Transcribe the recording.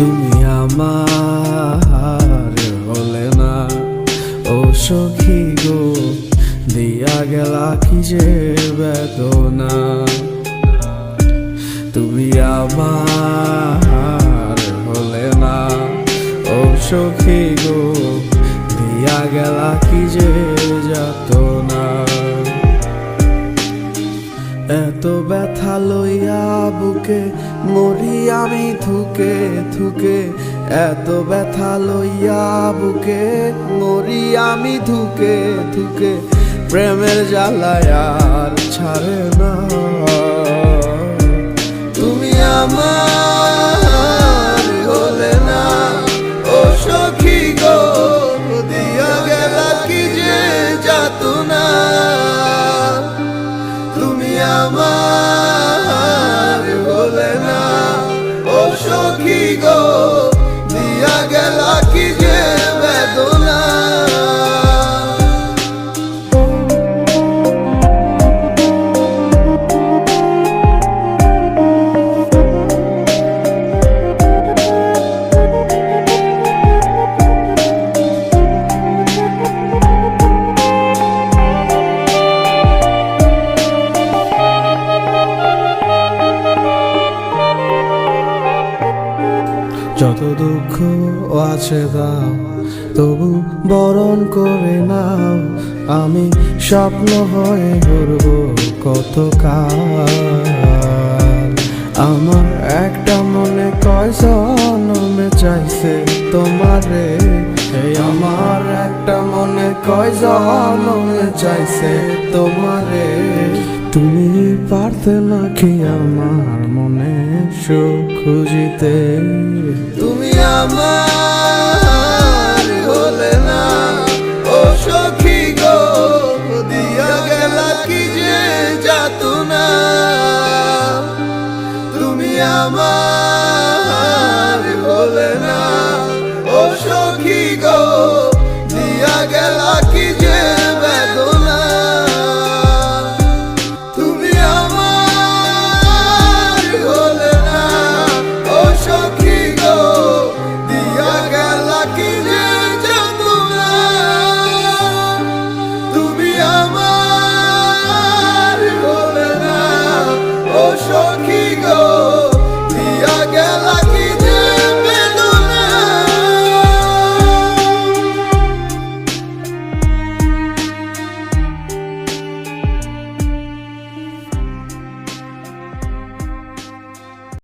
আমার হলে না। ও সখী গো, দিয়া গেলা কি যে বেদনা? তুমি আমার হলে না। ও সখী গো, দিয়া গেলা কি যে যাত ব্যথা লইয়া বুকে, মরি আমি থুকে থুকে। এত ব্যথা লইয়া বুকে, মরি আমি থুকে থুকে। প্রেমের জ্বালায় আর ছাড়ে না। তুমি আমার যত দুঃখ আছে দাও তবু বরণ করে নাও। আমি স্বপ্ন হয়ে ঘুরব কত কাল আমার একটা মনে কয় চাইছে তোমারে। এই আমার একটা মনে কয়, জনমে চাইছে তোমারে। তুমি পারতে নাকি আমার মনে সুখ খুঁজিতে। তুমি আমার হলে না, ও সখী গো, দিয়া গেলা কি যে যাত না তুমি আমার হলে না, ও সখী গো, দিয়া গেলা কি যে